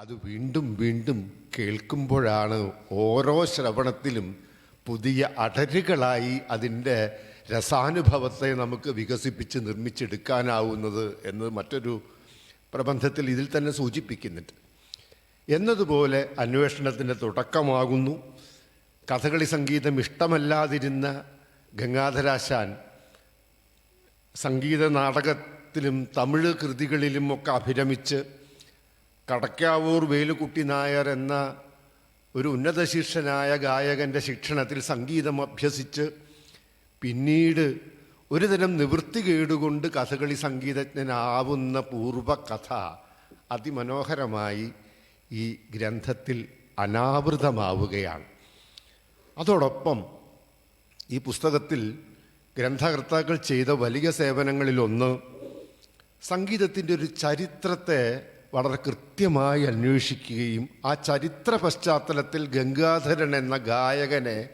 അത് വീണ്ടും വീണ്ടും കേൾക്കുമ്പോഴാണ് ഓരോ ശ്രവണത്തിലും പുതിയ അടരുകളായി അതിന്റെ രസാനുഭവത്തെ നമുക്ക് വികസിപ്പിച്ച് നിർമ്മിച്ചെടുക്കാനാവുന്നത് എന്ന് മറ്റൊരു പ്രബന്ധത്തിൽ ഇതിൽ തന്നെ സൂചിപ്പിക്കുന്നുണ്ട്. എന്നതുപോലെ അന്വേഷണത്തിന്റെ തുടക്കമാകുന്നു. കഥകളി സംഗീതം ഇഷ്ടമല്ലാതിരുന്ന ഗംഗാധരാശാൻ സംഗീത നാടകത്തിലും തമിഴ് കൃതികളിലും ഒക്കെ അഭിരമിച്ച് കടക്കാവൂർ വേലുക്കുട്ടി നായർ എന്ന ഒരു ഉന്നത ശിഷ്യനായ ഗായകന്റെ ശിക്ഷണത്തിൽ സംഗീതം അഭ്യസിച്ച് പിന്നീട് ഒരു തരം നിവൃത്തി കേടുകൊണ്ട് കഥകളി സംഗീതജ്ഞനാവുന്ന പൂർവകഥ അതിമനോഹരമായി ഈ ഗ്രന്ഥത്തിൽ അനാവൃതമാവുകയാണ്. അതോടൊപ്പം ഈ പുസ്തകത്തിൽ ഗ്രന്ഥകർത്താക്കൾ ചെയ്ത വലിയ സേവനങ്ങളിലൊന്ന് സംഗീതത്തിന്റെ ഒരു ചരിത്രത്തെ വളരെ കൃത്യമായി അന്വേഷിക്കുകയും ആ ചരിത്ര പശ്ചാത്തലത്തിൽ ഗംഗാധരൻ എന്ന ഗായകനെ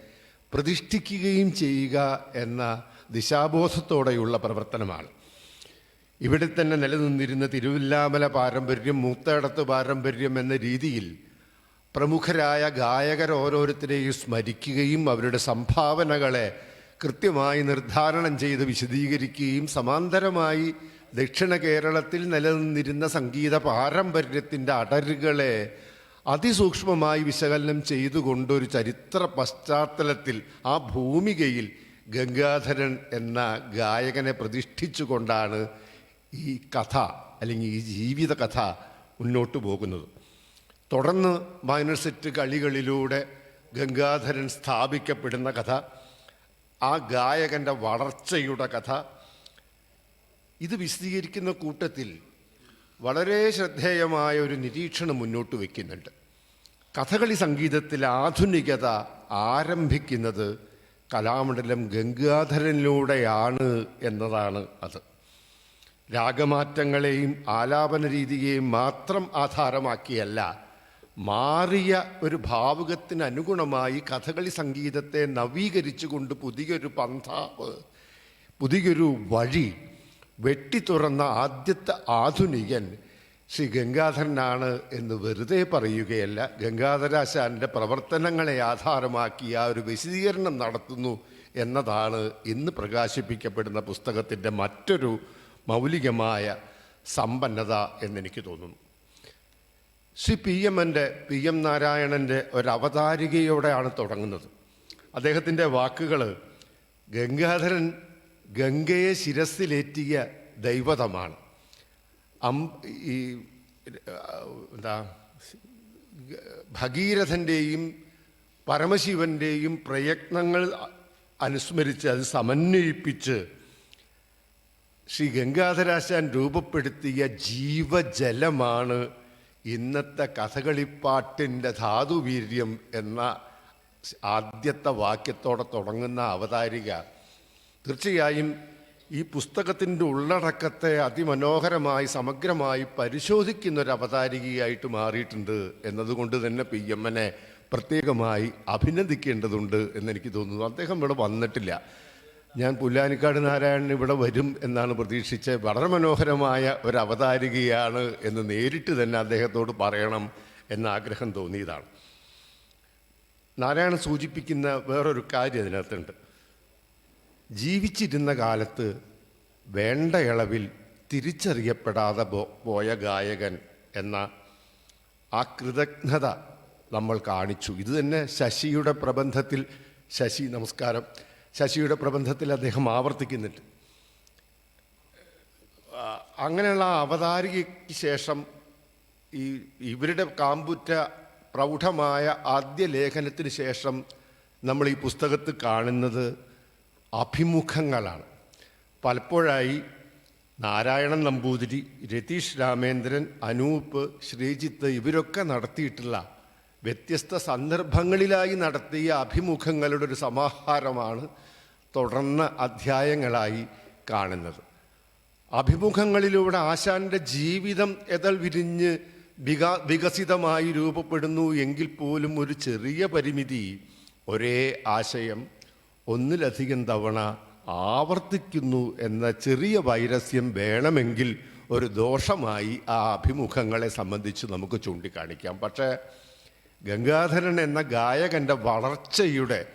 പ്രതിഷ്ഠിക്കുകയും ചെയ്യുക എന്ന ദിശാബോധത്തോടെയുള്ള പ്രവർത്തനമാണ്. ഇവിടെ തന്നെ നിലനിന്നിരുന്ന തിരുവില്ലാമല പാരമ്പര്യം മൂത്തേടത്ത് പാരമ്പര്യം എന്ന രീതിയിൽ പ്രമുഖരായ ഗായകർ ഓരോരുത്തരെയും സ്മരിക്കുകയും അവരുടെ സംഭാവനകളെ കൃത്യമായി നിർദ്ധാരണം ചെയ്ത് വിശദീകരിക്കുകയും സമാന്തരമായി ദക്ഷിണ കേരളത്തിൽ നിലനിന്നിരുന്ന സംഗീത പാരമ്പര്യത്തിന്റെ അടരുകളെ അതിസൂക്ഷ്മമായി വിശകലനം ചെയ്തുകൊണ്ട് ഒരു ചരിത്ര പശ്ചാത്തലത്തിൽ ആ ഭൂമികയിൽ ഗംഗാധരൻ എന്ന ഗായകനെ പ്രതിഷ്ഠിച്ചുകൊണ്ടാണ് ഈ കഥ അല്ലെങ്കിൽ ഈ ജീവിത കഥ മുന്നോട്ട് പോകുന്നത്. തുടർന്ന് മൈനർ സെറ്റ് കളികളിലൂടെ ഗംഗാധരൻ സ്ഥാപിക്കപ്പെടുന്ന കഥ ആ ഗായകന്റെ വളർച്ചയുടെ കഥ ഇത് വിശദീകരിക്കുന്ന കൂട്ടത്തിൽ വളരെ ശ്രദ്ധേയമായ ഒരു നിരീക്ഷണം മുന്നോട്ട് വയ്ക്കുന്നുണ്ട്. കഥകളി സംഗീതത്തിലെ ആധുനികത ആരംഭിക്കുന്നത് കലാമണ്ഡലം ഗംഗാധരനിലൂടെയാണ് എന്നതാണ് അത്. രാഗമാറ്റങ്ങളെയും ആലാപന രീതിയെയും മാത്രം ആധാരമാക്കിയല്ല മാറിയ ഒരു ഭാവുകത്തിന് അനുഗുണമായി കഥകളി സംഗീതത്തെ നവീകരിച്ചുകൊണ്ട് പുതിയൊരു പന്ഥാവ് പുതിയൊരു വഴി വെട്ടിത്തുറന്ന ആദ്യത്തെ ആധുനികൻ ശ്രീ ഗംഗാധരനാണ് എന്ന് വെറുതെ പറയുകയല്ല. ഗംഗാധരാശാന്റെ പ്രവർത്തനങ്ങളെ ആധാരമാക്കി ആ ഒരു വിശദീകരണം നടത്തുന്നു എന്നതാണ് ഇന്ന് പ്രകാശിപ്പിക്കപ്പെടുന്ന പുസ്തകത്തിന്റെ മറ്റൊരു മൗലികമായ സമ്പന്നത എന്നെനിക്ക് തോന്നുന്നു. ശ്രീ പി എമ്മന്റെ പി എം നാരായണന്റെ ഒരു തുടങ്ങുന്നത്. അദ്ദേഹത്തിന്റെ വാക്കുകൾ ഗംഗാധരൻ ഗംഗയെ ശിരസിലേറ്റിയ ദൈവതമാണ്. അം ഈ എന്താ ഭഗീരഥന്റെയും പരമശിവന്റെയും പ്രയത്നങ്ങൾ അനുസ്മരിച്ച് അത് സമന്വയിപ്പിച്ച് ശ്രീ ഗംഗാധരാശാൻ രൂപപ്പെടുത്തിയ ജീവജലമാണ് ഇന്നത്തെ കഥകളിപ്പാട്ടിന്റെ ധാതുവീര്യം എന്ന ആദ്യത്തെ വാക്യത്തോടെ തുടങ്ങുന്ന അവതാരിക. തീർച്ചയായും ഈ പുസ്തകത്തിന്റെ ഉള്ളടക്കത്തെ അതിമനോഹരമായി സമഗ്രമായി പരിശോധിക്കുന്ന ഒരു അവതാരികയായിട്ട് മാറിയിട്ടുണ്ട് എന്നതുകൊണ്ട് തന്നെ പി എം പ്രത്യേകമായി അഭിനന്ദിക്കേണ്ടതുണ്ട് എന്നെനിക്ക് തോന്നുന്നു. അദ്ദേഹം ഇവിടെ വന്നിട്ടില്ല. ഞാൻ പുല്ലാനിക്കാട് നാരായണൻ ഇവിടെ വരും എന്നാണ് പ്രതീക്ഷിച്ച് വളരെ മനോഹരമായ ഒരു അവതാരികയാണ് എന്ന് നേരിട്ട് തന്നെ അദ്ദേഹത്തോട് പറയണം എന്ന ആഗ്രഹം തോന്നിയതാണ്. നാരായണൻ സൂചിപ്പിക്കുന്ന വേറൊരു കാര്യം അതിനകത്തുണ്ട് ജീവിച്ചിരുന്ന കാലത്ത് വേണ്ട ഇളവിൽ തിരിച്ചറിയപ്പെടാതെ പോയ ഗായകൻ എന്ന ആ കൃതജ്ഞത നമ്മൾ കാണിച്ചു. ഇത് തന്നെ ശശിയുടെ പ്രബന്ധത്തിൽ ശശി നമസ്കാരം ശശിയുടെ പ്രബന്ധത്തിൽ അദ്ദേഹം ആവർത്തിക്കുന്നുണ്ട്. അങ്ങനെയുള്ള അവതാരികയ്ക്ക് ശേഷം ഈ ഇവരുടെ കാമ്പുറ്റ പ്രൗഢമായ ആദ്യ ലേഖനത്തിന് ശേഷം നമ്മൾ ഈ പുസ്തകത്തിൽ കാണുന്നത് അഭിമുഖങ്ങളാണ്. പലപ്പോഴായി നാരായണൻ നമ്പൂതിരി രതീഷ് രാമേന്ദ്രൻ അനൂപ് ശ്രീജിത്ത് ഇവരൊക്കെ നടത്തിയിട്ടുള്ള വ്യത്യസ്ത സന്ദർഭങ്ങളിലായി നടത്തിയ അഭിമുഖങ്ങളുടെ ഒരു സമാഹാരമാണ് തുടർന്ന അധ്യായങ്ങളായി കാണുന്നത്. അഭിമുഖങ്ങളിലൂടെ ആശാന്റെ ജീവിതം എതൽ വിരിഞ്ഞ് വികാ വികസിതമായി രൂപപ്പെടുന്നു എങ്കിൽ പോലും ഒരു ചെറിയ പരിമിതി ഒരേ ആശയം ഒന്നിലധികം തവണ ആവർത്തിക്കുന്നു എന്ന ചെറിയ വൈരസ്യം വേണമെങ്കിൽ ഒരു ദോഷമായി ആ അഭിമുഖങ്ങളെ സംബന്ധിച്ച് നമുക്ക് ചൂണ്ടിക്കാണിക്കാം. പക്ഷേ ഗംഗാധരൻ എന്ന ഗായകന്റെ വളർച്ചയുടെ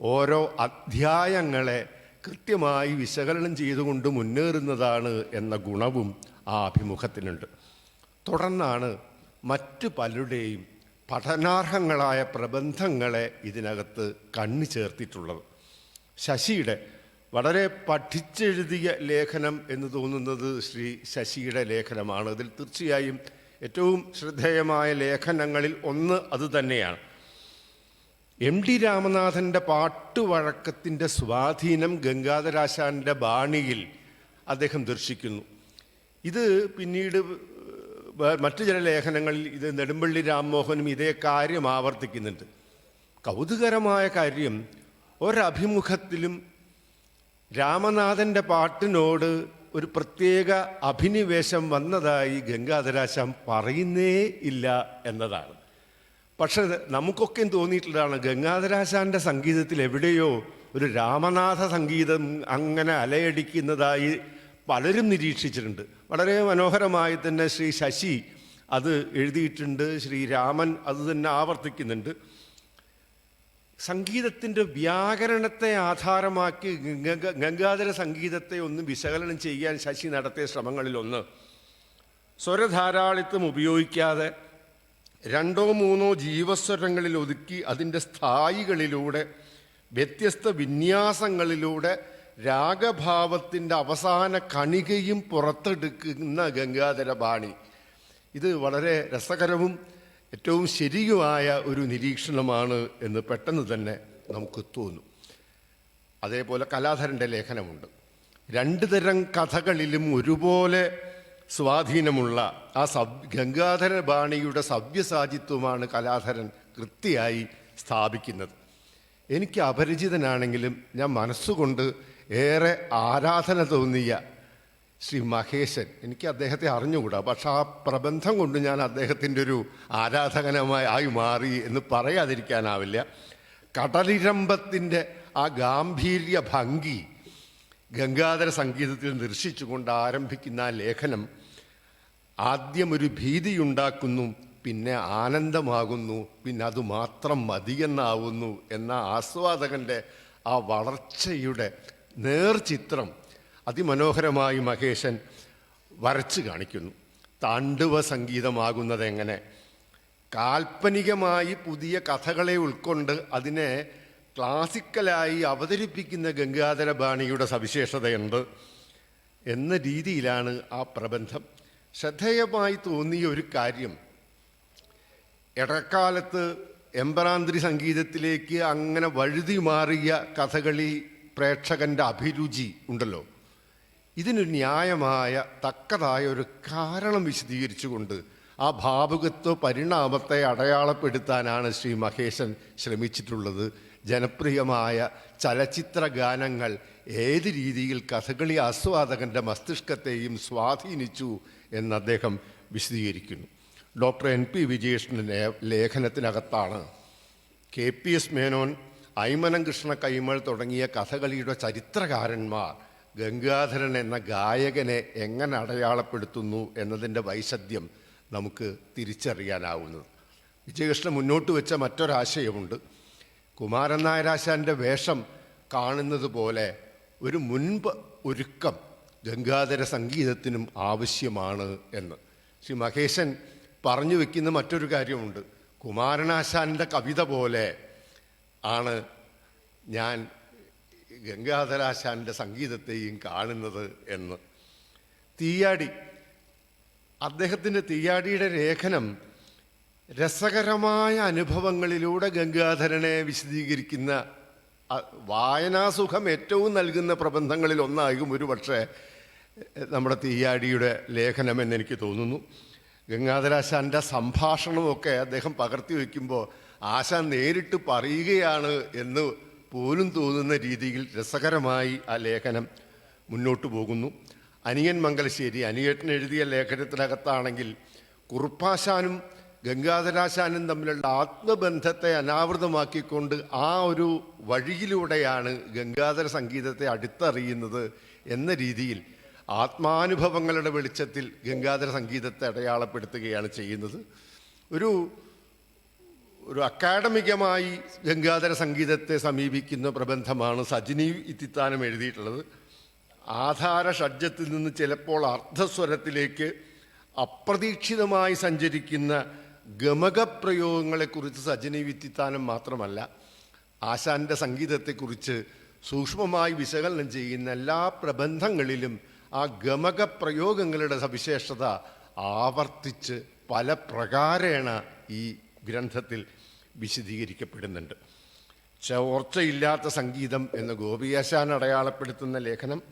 ഓരോ അധ്യായങ്ങളെ കൃത്യമായി വിശകലനം ചെയ്തുകൊണ്ട് മുന്നേറുന്നതാണ് എന്ന ഗുണവും ആ അഭിമുഖത്തിനുണ്ട്. തുടർന്നാണ് മറ്റു പലരുടെയും പഠനാർഹങ്ങളായ പ്രബന്ധങ്ങളെ ഇതിനകത്ത് കണ്ണു ചേർത്തിട്ടുള്ളത് ശശിയുടെ വളരെ പഠിച്ചെഴുതിയ ലേഖനം എന്ന് തോന്നുന്നത് ശ്രീ ശശിയുടെ ലേഖനമാണ്. അതിൽ തീർച്ചയായും ഏറ്റവും ശ്രദ്ധേയമായ ലേഖനങ്ങളിൽ ഒന്ന് അത് തന്നെയാണ്. എം ടി രാമനാഥന്റെ പാട്ടുവഴക്കത്തിന്റെ സ്വാധീനം ഗംഗാധരാശാന്റെ ബാണിയിൽ അദ്ദേഹം ദർശിക്കുന്നു. ഇത് പിന്നീട് മറ്റു ചില ലേഖനങ്ങളിൽ ഇത് നെടുമ്പള്ളി രാംമോഹനും ഇതേ കാര്യം ആവർത്തിക്കുന്നുണ്ട്. കൗതുകരമായ കാര്യം ഒരഭിമുഖത്തിലും രാമനാഥന്റെ പാട്ടിനോട് ഒരു പ്രത്യേക അഭിനിവേശം വന്നതായി ഗംഗാധരാശാം പറയുന്നേ ഇല്ല എന്നതാണ്. പക്ഷെ നമുക്കൊക്കെ തോന്നിയിട്ടുള്ളതാണ് ഗംഗാധരാശാന്റെ സംഗീതത്തിൽ എവിടെയോ ഒരു രാമനാഥ സംഗീതം അങ്ങനെ അലയടിക്കുന്നതായി പലരും നിരീക്ഷിച്ചിട്ടുണ്ട്. വളരെ മനോഹരമായി തന്നെ ശ്രീ ശശി അത് എഴുതിയിട്ടുണ്ട് ശ്രീ രാമൻ അത് തന്നെ ആവർത്തിക്കുന്നുണ്ട്. സംഗീതത്തിന്റെ വ്യാകരണത്തെ ആധാരമാക്കി ഗംഗ- ഗംഗാധര സംഗീതത്തെ ഒന്ന് വിശകലനം ചെയ്യാൻ ശശി നടത്തിയ ശ്രമങ്ങളിലൊന്ന്. സ്വരധാരാളിത്വം ഉപയോഗിക്കാതെ രണ്ടോ മൂന്നോ ജീവസ്വരങ്ങളിൽ ഒതുക്കി അതിന്റെ സ്ഥായികളിലൂടെ വ്യത്യസ്ത വിന്യാസങ്ങളിലൂടെ രാഗഭാവത്തിന്റെ അവസാന കണികയും പുറത്തെടുക്കുന്ന ഗംഗാധര ബാണി. ഇത് വളരെ രസകരവും ഏറ്റവും ശരിയുമായ ഒരു നിരീക്ഷണമാണ് എന്ന് പെട്ടെന്ന് തന്നെ നമുക്ക് തോന്നും. അതേപോലെ കലാധരന്റെ ലേഖനമുണ്ട്. രണ്ട് തരം കഥകളിലും ഒരുപോലെ സ്വാധീനമുള്ള ആ സവ് ഗംഗാധര ബാണിയുടെ സവ്യസാചിത്വമാണ് കലാധരൻ കൃത്യമായി സ്ഥാപിക്കുന്നത്. എനിക്ക് അപരിചിതനാണെങ്കിലും ഞാൻ മനസ്സുകൊണ്ട് ഏറെ ആരാധന തോന്നിയ ശ്രീ മഹേശൻ എനിക്ക് അദ്ദേഹത്തെ അറിഞ്ഞുകൂടാ. പക്ഷെ ആ പ്രബന്ധം കൊണ്ട് ഞാൻ അദ്ദേഹത്തിന്റെ ഒരു ആരാധകനമായി ആയി മാറി എന്ന് പറയാതിരിക്കാനാവില്ല. കടലിരമ്പത്തിന്റെ ആ ഗാംഭീര്യ ഭംഗി ഗംഗാധര സംഗീതത്തിൽ നിർശിച്ചുകൊണ്ട് ആരംഭിക്കുന്ന ആ ലേഖനം ആദ്യം ഒരു ഭീതിയുണ്ടാക്കുന്നു പിന്നെ ആനന്ദമാകുന്നു പിന്നെ അത് മാത്രം മതിയെന്നാവുന്നു എന്ന ആസ്വാദകന്റെ ആ വളർച്ചയുടെ നേർചിത്രം അതിമനോഹരമായി മഹേശൻ വരച്ചു കാണിക്കുന്നു. താണ്ഡവ സംഗീതമാകുന്നത് എങ്ങനെ കാൽപ്പനികമായി പുതിയ കഥകളെ ഉൾക്കൊണ്ട് അതിനെ ക്ലാസിക്കലായി അവതരിപ്പിക്കുന്ന ഗംഗാധര ബാണിയുടെ സവിശേഷതയുണ്ട് എന്ന രീതിയിലാണ് ആ പ്രബന്ധം. ശ്രദ്ധേയമായി തോന്നിയ ഒരു കാര്യം ഇടക്കാലത്ത് എമ്പറാന്തിരി സംഗീതത്തിലേക്ക് അങ്ങനെ വഴുതി മാറിയ കഥകളി പ്രേക്ഷകന്റെ അഭിരുചി ഉണ്ടല്ലോ. ഇതിനൊരു ന്യായമായ തക്കതായ ഒരു കാരണം വിശദീകരിച്ചുകൊണ്ട് ആ ഭാവുകത്വ പരിണാമത്തെ അടയാളപ്പെടുത്താനാണ് ശ്രീ മഹേശൻ ശ്രമിച്ചിട്ടുള്ളത്. ജനപ്രിയമായ ചലച്ചിത്ര ഗാനങ്ങൾ ഏത് രീതിയിൽ കഥകളി ആസ്വാദകന്റെ മസ്തിഷ്കത്തെയും സ്വാധീനിച്ചു എന്ന് അദ്ദേഹം വിശദീകരിക്കുന്നു. ഡോക്ടർ എൻ പി വിജയകൃഷ്ണന്റെ ലേഖനത്തിനകത്താണ്. K P S Menon Aymanam Krishna Kaimal തുടങ്ങിയ കഥകളിയുടെ ചരിത്രകാരന്മാർ ഗംഗാധരൻ എന്ന ഗായകനെ എങ്ങനെ അടയാളപ്പെടുത്തുന്നു എന്നതിന്റെ വൈശദ്യം നമുക്ക് തിരിച്ചറിയാനാവുന്നത്. വിജയകൃഷ്ണൻ മുന്നോട്ട് വെച്ച മറ്റൊരാശയമുണ്ട്. കുമാരൻ നായരാശാന്റെ വേഷം കാണുന്നത് പോലെ ഒരു മുൻപ് ഒരുക്കം ഗംഗാധര സംഗീതത്തിനും ആവശ്യമാണ് എന്ന്. ശ്രീ മഹേശൻ പറഞ്ഞു വെക്കുന്ന മറ്റൊരു കാര്യമുണ്ട്. കുമാരനാശാന്റെ കവിത പോലെ ആണ് ഞാൻ ഗംഗാധരാശാന്റെ സംഗീതത്തെയും കാണുന്നത് എന്ന്. തീയാടി. അദ്ദേഹത്തിന്റെ തീയാടിയുടെ ലേഖനം രസകരമായ അനുഭവങ്ങളിലൂടെ ഗംഗാധരനെ വിശദീകരിക്കുന്ന വായനാസുഖം ഏറ്റവും നൽകുന്ന പ്രബന്ധങ്ങളിൽ ഒന്നാകും ഒരു പക്ഷേ നമ്മുടെ തീയാടിയുടെ ലേഖനമെന്ന് എനിക്ക് തോന്നുന്നു. ഗംഗാധരാശാന്റെ സംഭാഷണമൊക്കെ അദ്ദേഹം പകർത്തി വയ്ക്കുമ്പോൾ ആശാൻ നേരിട്ട് പറയുകയാണ് എന്ന് പോലും തോന്നുന്ന രീതിയിൽ രസകരമായി ആ ലേഖനം മുന്നോട്ട് പോകുന്നു. അനിയൻ മംഗലശ്ശേരി അനിയേട്ടൻ എഴുതിയ ലേഖനത്തിനകത്താണെങ്കിൽ കുറുപ്പാശാനും ഗംഗാധരാശാനും തമ്മിലുള്ള ആത്മബന്ധത്തെ അനാവൃതമാക്കിക്കൊണ്ട് ആ ഒരു വഴിയിലൂടെയാണ് ഗംഗാധര സംഗീതത്തെ അടുത്തറിയുന്നത് എന്ന രീതിയിൽ ആത്മാനുഭവങ്ങളുടെ വെളിച്ചത്തിൽ ഗംഗാധര സംഗീതത്തെ അടയാളപ്പെടുത്തുകയാണ് ചെയ്യുന്നത്. ഒരു ഒരു അക്കാഡമികമായി ഗംഗാധര സംഗീതത്തെ സമീപിക്കുന്ന പ്രബന്ധമാണ് സജിനി ഇത്തിത്താനം എഴുതിയിട്ടുള്ളത്. ആധാര ഷഡ്ജത്തിൽ നിന്ന് ചിലപ്പോൾ അർദ്ധസ്വരത്തിലേക്ക് അപ്രതീക്ഷിതമായി സഞ്ചരിക്കുന്ന ഗമകപ്രയോഗങ്ങളെക്കുറിച്ച് സജിനി വിത്തിത്താനം മാത്രമല്ല ആശാന്റെ സംഗീതത്തെക്കുറിച്ച് സൂക്ഷ്മമായി വിശകലനം ചെയ്യുന്ന എല്ലാ പ്രബന്ധങ്ങളിലും ആ ഗമക പ്രയോഗങ്ങളുടെ സവിശേഷത ആവർത്തിച്ച് പല പ്രകാരേണ ഈ ഗ്രന്ഥത്തിൽ വിശദീകരിക്കപ്പെടുന്നുണ്ട്. ചോർച്ചയില്ലാത്ത സംഗീതം എന്ന് ഗോപിയാശാൻ അടയാളപ്പെടുത്തുന്ന ലേഖനം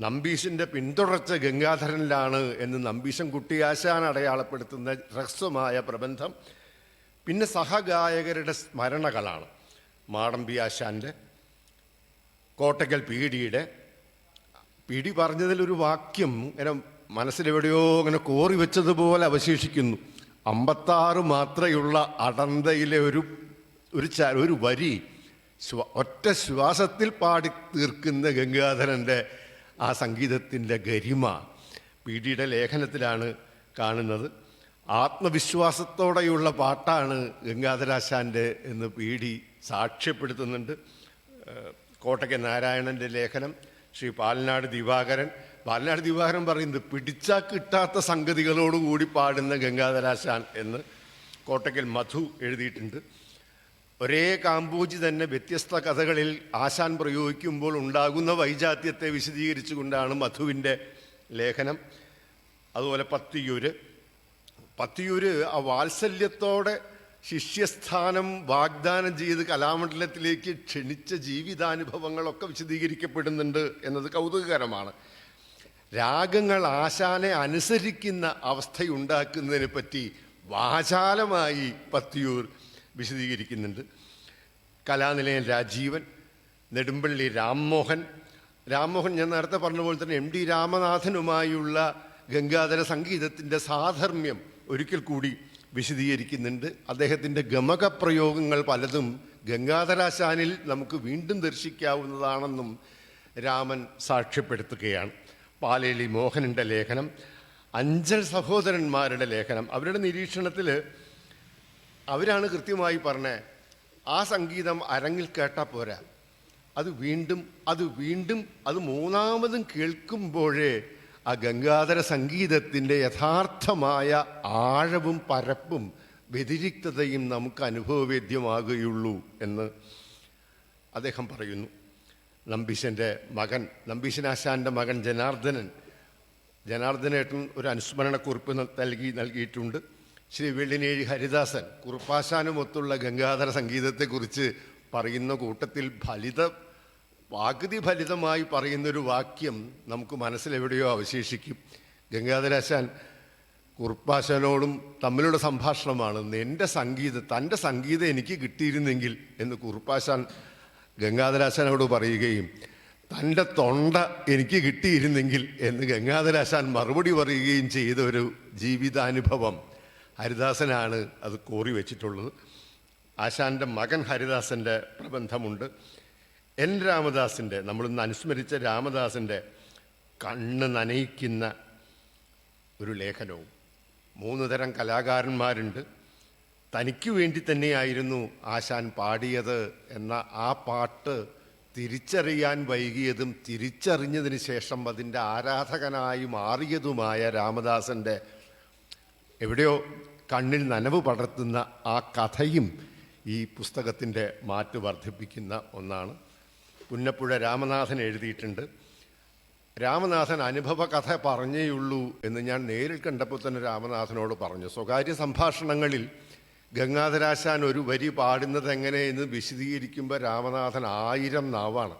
നമ്പീശിന്റെ പിന്തുടർച്ച ഗംഗാധരനിലാണ് എന്ന് നമ്പീശൻ കുട്ടിയാശാൻ അടയാളപ്പെടുത്തുന്ന ഹ്രസ്വമായ പ്രബന്ധം പിന്നെ സഹഗായകരുടെ സ്മരണകളാണ്. മാടമ്പി ആശാന്റെ കോട്ടക്കൽ പീഡിയുടെ പിടി പറഞ്ഞതിലൊരു വാക്യം ഇങ്ങനെ മനസ്സിലെവിടെയോ ഇങ്ങനെ കോറി വെച്ചതുപോലെ അവശേഷിക്കുന്നു. അമ്പത്താറ് മാത്രയുള്ള അടന്തയിലെ ഒരു ഒരു ച ഒരു വരി ഒറ്റ ശ്വാസത്തിൽ പാടി തീർക്കുന്ന ഗംഗാധരന്റെ ആ സംഗീതത്തിന്റെ ഗരിമ പി ഡിയുടെ ലേഖനത്തിലാണ് കാണുന്നത്. ആത്മവിശ്വാസത്തോടെയുള്ള പാട്ടാണ് ഗംഗാധരാശാന്റെ എന്ന് പി ഡി സാക്ഷ്യപ്പെടുത്തുന്നുണ്ട്. കോട്ടയ്ക്ക് നാരായണന്റെ ലേഖനം ശ്രീ പാലനാട് ദിവാകരൻ പാലനാട് ദിവാകരൻ പറയുന്നത് പിടിച്ചാൽ കിട്ടാത്ത സംഗതികളോടുകൂടി പാടുന്ന ഗംഗാധരാശാൻ എന്ന് കോട്ടയ്ക്കൽ മധു എഴുതിയിട്ടുണ്ട്. ഒരേ കാമ്പൂജി തന്നെ വ്യത്യസ്ത കഥകളിൽ ആശാൻ പ്രയോഗിക്കുമ്പോൾ ഉണ്ടാകുന്ന വൈജാത്യത്തെ വിശദീകരിച്ചുകൊണ്ടാണ് മധുവിന്റെ ലേഖനം. അതുപോലെ പത്തിയൂര്. പത്തിയൂര് ആ വാത്സല്യത്തോടെ ശിഷ്യസ്ഥാനം വാഗ്ദാനം ചെയ്ത് കലാമണ്ഡലത്തിലേക്ക് ക്ഷണിച്ച ജീവിതാനുഭവങ്ങളൊക്കെ വിശദീകരിക്കപ്പെടുന്നുണ്ട് എന്നത് കൗതുകകരമാണ്. രാഗങ്ങൾ ആശാനെ അനുസരിക്കുന്ന അവസ്ഥയുണ്ടാക്കുന്നതിനെ പറ്റി വാചാലമായി പത്തിയൂർ വിശദീകരിക്കുന്നുണ്ട്. കലാനിലയം രാജീവൻ നെടുമ്പള്ളി രാംമോഹൻ. രാംമോഹൻ ഞാൻ നേരത്തെ പറഞ്ഞ പോലെ തന്നെ എം ഡി രാമനാഥനുമായുള്ള ഗംഗാധര സംഗീതത്തിന്റെ സാധർമ്മ്യം ഒരിക്കൽ കൂടി വിശദീകരിക്കുന്നുണ്ട്. അദ്ദേഹത്തിന്റെ ഗമക പ്രയോഗങ്ങൾ പലതും ഗംഗാധരാശാനിൽ നമുക്ക് വീണ്ടും ദർശിക്കാവുന്നതാണെന്നും രാമൻ സാക്ഷ്യപ്പെടുത്തുകയാണ്. പാലേലി മോഹനന്റെ ലേഖനം അഞ്ചൽ സഹോദരന്മാരുടെ ലേഖനം. അവരുടെ നിരീക്ഷണത്തിൽ അവരാണ് കൃത്യമായി പറഞ്ഞത് ആ സംഗീതം അരങ്ങിൽ കേട്ടാൽ പോരാ. അത് വീണ്ടും അത് വീണ്ടും അത് മൂന്നാമതും കേൾക്കുമ്പോഴേ ആ ഗംഗാധര സംഗീതത്തിന്റെ യഥാർത്ഥമായ ആഴവും പരപ്പും വ്യതിരിക്തതയും നമുക്ക് അനുഭവവേദ്യമാകുകയുള്ളൂ എന്ന് അദ്ദേഹം പറയുന്നു. നമ്പീശന്റെ മകൻ നമ്പീശനാശാന്റെ മകൻ ജനാർദ്ദനൻ. ജനാർദ്ദനേട്ടൻ ഒരു അനുസ്മരണക്കുറിപ്പ് കുറിപ്പ് നൽകി നൽകിയിട്ടുണ്ട്. ശ്രീ വെള്ളിനേഴി ഹരിദാസൻ കുറുപ്പാശാനുമൊത്തുള്ള ഗംഗാധര സംഗീതത്തെക്കുറിച്ച് പറയുന്ന കൂട്ടത്തിൽ ഫലിത പകുതി ഫലിതമായി പറയുന്നൊരു വാക്യം നമുക്ക് മനസ്സിലെവിടെയോ അവശേഷിക്കും. ഗംഗാധരാശാൻ കുറുപ്പാശാനോടും തമ്മിലുള്ള സംഭാഷണമാണ് എന്റെ സംഗീതം തന്റെ സംഗീതം എനിക്ക് കിട്ടിയിരുന്നെങ്കിൽ എന്ന് കുറുപ്പാശാൻ ഗംഗാധരാശാനോട് പറയുകയും തന്റെ തൊണ്ട എനിക്ക് കിട്ടിയിരുന്നെങ്കിൽ എന്ന് ഗംഗാധരാശാൻ മറുപടി പറയുകയും ചെയ്ത ഒരു ജീവിതാനുഭവം. ഹരിദാസനാണ് അത് കോറി വെച്ചിട്ടുള്ളത്. ആശാന്റെ മകൻ ഹരിദാസന്റെ പ്രബന്ധമുണ്ട്. എൻ. രാമദാസിന്റെ നമ്മളിന്ന് അനുസ്മരിച്ച രാമദാസിന്റെ കണ്ണ് നനയിക്കുന്ന ഒരു ലേഖനവും. മൂന്ന് തരം കലാകാരന്മാരുണ്ട്. തനിക്ക് വേണ്ടി തന്നെയായിരുന്നു ആശാൻ പാടിയത് എന്ന ആ പാട്ട് തിരിച്ചറിയാൻ വൈകിയതും തിരിച്ചറിഞ്ഞതിന് ശേഷം അതിന്റെ ആരാധകനായി മാറിയതുമായ രാമദാസന്റെ എവിടെയോ കണ്ണിൽ നനവ് പടർത്തുന്ന ആ കഥയും ഈ പുസ്തകത്തിന്റെ മാറ്റ് വർദ്ധിപ്പിക്കുന്ന ഒന്നാണ്. പുന്നപ്പുഴ രാമനാഥൻ എഴുതിയിട്ടുണ്ട്. രാമനാഥൻ അനുഭവ കഥ പറഞ്ഞേയുള്ളൂ എന്ന് ഞാൻ നേരിൽ കണ്ടപ്പോൾ തന്നെ രാമനാഥനോട് പറഞ്ഞു. സ്വകാര്യ സംഭാഷണങ്ങളിൽ ഗംഗാധരാശാൻ ഒരു വരി പാടുന്നത് എങ്ങനെയെന്ന് വിശദീകരിക്കുമ്പോൾ രാമനാഥൻ ആയിരം നാവാണ്.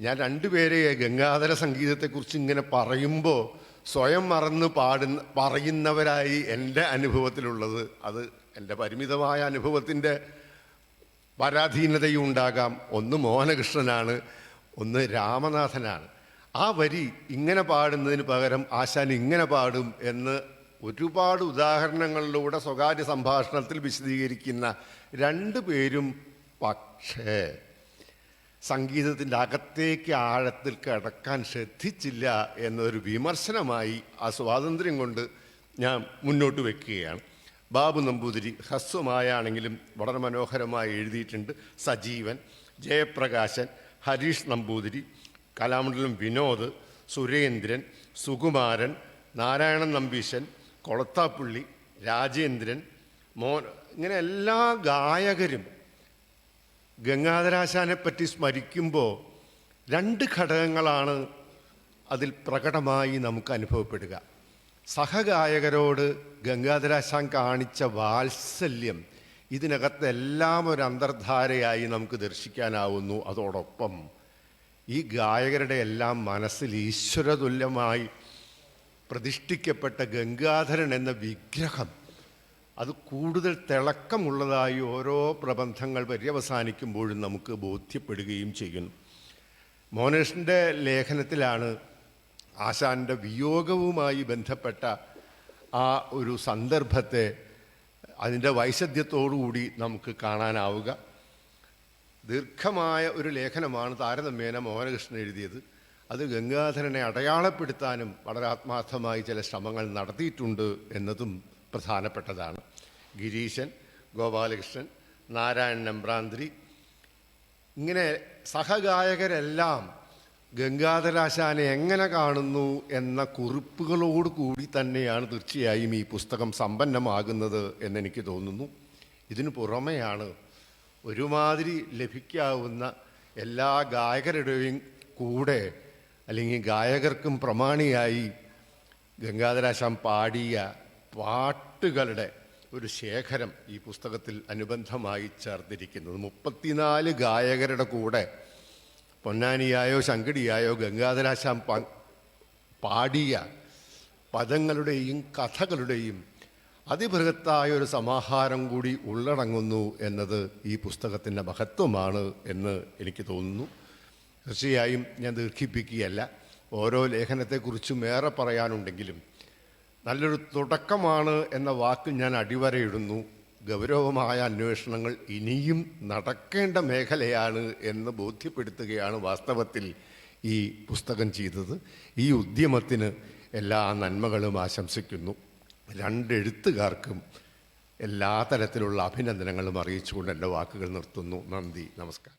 ഞാൻ രണ്ടുപേരെ ഗംഗാധര സംഗീതത്തെക്കുറിച്ച് ഇങ്ങനെ പറയുമ്പോൾ സ്വയം മറന്ന് പാടുന്ന പറയുന്നവരായി എന്റെ അനുഭവത്തിലുള്ളത്. അത് എന്റെ പരിമിതമായ അനുഭവത്തിന്റെ പരാധീനതയും ഉണ്ടാകാം. ഒന്ന് മോഹനകൃഷ്ണനാണ് ഒന്ന് രാമനാഥനാണ്. ആ വരി ഇങ്ങനെ പാടുന്നതിന് പകരം ആശാൻ ഇങ്ങനെ പാടും എന്ന് ഒരുപാട് ഉദാഹരണങ്ങളിലൂടെ സ്വകാര്യ സംഭാഷണത്തിൽ വിശദീകരിക്കുന്ന രണ്ട് പേരും പക്ഷേ സംഗീതത്തിന്റെ അകത്തേക്ക് ആഴത്തിൽ കിടക്കാൻ ശ്രദ്ധിച്ചില്ല എന്നൊരു വിമർശനമായി ആ സ്വാതന്ത്ര്യം കൊണ്ട് ഞാൻ മുന്നോട്ട് വെക്കുകയാണ്. ബാബു നമ്പൂതിരി ഹ്രസ്വമായാണെങ്കിലും വളരെ മനോഹരമായി എഴുതിയിട്ടുണ്ട്. സജീവൻ ജയപ്രകാശൻ ഹരീഷ് നമ്പൂതിരി കലാമണ്ഡലം വിനോദ് സുരേന്ദ്രൻ സുകുമാരൻ നാരായണൻ നമ്പീശൻ കൊളത്താപ്പുള്ളി രാജേന്ദ്രൻ മോ ഇങ്ങനെ എല്ലാ ഗായകരും ഗംഗാധരാശാനെ പറ്റി സ്മരിക്കുമ്പോൾ രണ്ട് ഘടകങ്ങളാണ് അതിൽ പ്രകടമായി നമുക്ക് അനുഭവപ്പെടുക. സഹഗായകരോട് ഗംഗാധരാശാൻ കാണിച്ച വാത്സല്യം ഇതിനകത്തെല്ലാം ഒരു അന്തർധാരയായി നമുക്ക് ദർശിക്കാനാവുന്നു. അതോടൊപ്പം ഈ ഗായകരുടെ എല്ലാം മനസ്സിൽ ഈശ്വരതുല്യമായി പ്രതിഷ്ഠിക്കപ്പെട്ട ഗംഗാധരൻ എന്ന വിഗ്രഹം അത് കൂടുതൽ തിളക്കമുള്ളതായി ഓരോ പ്രബന്ധങ്ങൾ പര്യവസാനിക്കുമ്പോഴും നമുക്ക് ബോധ്യപ്പെടുകയും ചെയ്യുന്നു. മോനേഷിന്റെ ലേഖനത്തിലാണ് ആശാന്റെ വിയോഗവുമായി ബന്ധപ്പെട്ട ആ ഒരു സന്ദർഭത്തെ അതിന്റെ വൈശദ്ധ്യത്തോടുകൂടി നമുക്ക് കാണാനാവുക. ദീർഘമായ ഒരു ലേഖനമാണ് താരതമ്യേന മോഹനകൃഷ്ണൻ എഴുതിയത്. അത് ഗംഗാധരനെ അടയാളപ്പെടുത്താനും വളരെ ആത്മാർത്ഥമായി ചില ശ്രമങ്ങൾ നടത്തിയിട്ടുണ്ട് എന്നതും പ്രധാനപ്പെട്ടതാണ്. ഗിരീശൻ ഗോപാലകൃഷ്ണൻ നാരായണൻ നമ്പ്രാന്തിരി ഇങ്ങനെ സഹഗായകരെല്ലാം ഗംഗാധരാശാനെ എങ്ങനെ കാണുന്നു എന്ന കുറിപ്പുകളോട് കൂടി തന്നെയാണ് തീർച്ചയായും ഈ പുസ്തകം സമ്പന്നമാകുന്നത് എന്നെനിക്ക് തോന്നുന്നു. ഇതിനു പുറമെയാണ് ഒരുമാതിരി ലഭിക്കാവുന്ന എല്ലാ ഗായകരുടെയും കൂടെ അല്ലെങ്കിൽ ഗായകർക്കും പ്രമാണിയായി ഗംഗാധരാശാം പാടിയ പാട്ടുകളുടെ ഒരു ശേഖരം ഈ പുസ്തകത്തിൽ അനുബന്ധമായി ചേർത്തിരിക്കുന്നത് മുപ്പത്തിനാല് ഗായകരുടെ കൂടെ പൊന്നാനിയായോ ശങ്കടിയായോ ഗംഗാധരാശാം പാടിയ പദങ്ങളുടെയും കഥകളുടെയും അതിബൃഹത്തായ ഒരു സമാഹാരം കൂടി ഉള്ളടങ്ങുന്നു എന്നത് ഈ പുസ്തകത്തിന്റെ മഹത്വമാണ് എന്ന് എനിക്ക് തോന്നുന്നു. തീർച്ചയായും ഞാൻ ദീർഘിപ്പിക്കുകയല്ല. ഓരോ ലേഖനത്തെക്കുറിച്ചും ഏറെ പറയാനുണ്ടെങ്കിലും നല്ലൊരു തുടക്കമാണ് എന്ന വാക്ക് ഞാൻ അടിവരയിടുന്നു. ഗൗരവമായ അന്വേഷണങ്ങൾ ഇനിയും നടക്കേണ്ട മേഖലയാണ് എന്ന് ബോധ്യപ്പെടുത്തുകയാണ് വാസ്തവത്തിൽ ഈ പുസ്തകം ചെയ്തത്. ഈ ഉദ്യമത്തിന് എല്ലാ നന്മകളും ആശംസിക്കുന്നു. രണ്ടെഴുത്തുകാർക്കും എല്ലാ തരത്തിലുള്ള അഭിനന്ദനങ്ങളും അറിയിച്ചുകൊണ്ട് എന്റെ വാക്കുകൾ നിർത്തുന്നു. നന്ദി. നമസ്കാരം.